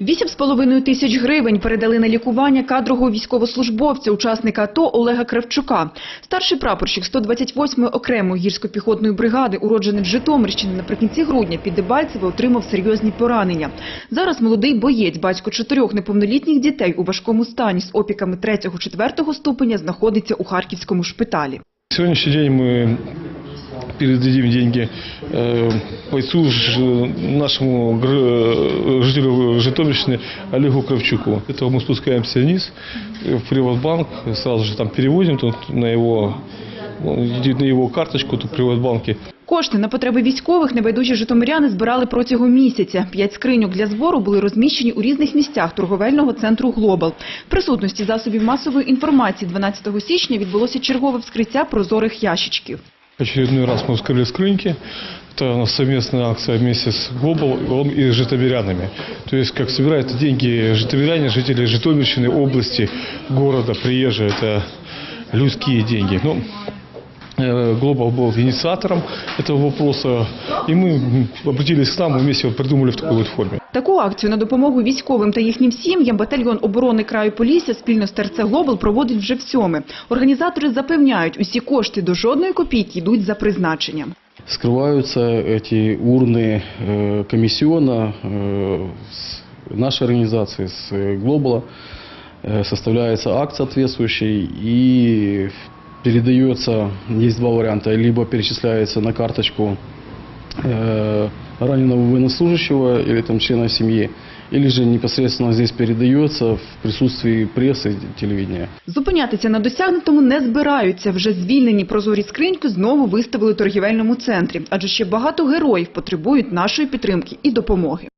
Вісім з половиною тисяч гривень передали на лікування кадрового військовослужбовця, учасника АТО Олега Кравчука. Старший прапорщик 128-ї окремої гірсько-піхотної бригади, уродженець Житомирщини, наприкінці грудня під Дебальцеве отримав серйозні поранення. Зараз молодий боєць, батько чотирьох неповнолітніх дітей у важкому стані з опіками 3-4 ступеня знаходиться у Харківському шпиталі. Сегодняшний день мы передадим деньги э, бойцу ж- нашему гр- жителю Житомирщины Олегу Кравчуку. Это мы спускаемся вниз э, в Приватбанк, сразу же там переводим тут на его ну, на его карточку тут в Приватбанке. Кошти на потреби військових небайдужі житомиряни збирали протягом місяця. П'ять скриньок для збору були розміщені у різних місцях торговельного центру «Глобал». В присутності засобів масової інформації 12 січня відбулося чергове вскриття прозорих ящичків. Очередной раз мы вскрыли скрыньки. Это совместная акция вместе с Глобал и житомирянами. То есть, как собирают деньги житомиряне, жители Житомирщины, области, города, приезжие. Это людские деньги. Ну, э, Глобал был инициатором этого вопроса, и мы м, обратились к нам, мы вместе вот придумали в такой вот форме. Таку акцію на допомогу військовим та їхнім сім'ям батальйон оборони краю Полісся спільно з ТРЦ «Глобал» проводить вже всьоме. Організатори запевняють, усі кошти до жодної копійки йдуть за призначенням. Скрываются эти урны э, комиссионно э, с нашей организации, с э, Глобала. Э, Составляется акт соответствующий и передается, есть два варианта, либо перечисляется на карточку э, раненого военнослужащего или там члена семьи, или же непосредственно здесь передается в присутствии прессы и телевидения. Зупинятися на досягнутому не збираються. Вже звільнені прозорі скриньки знову виставили у торгівельному центрі. Адже ще багато героїв потребують нашої підтримки і допомоги.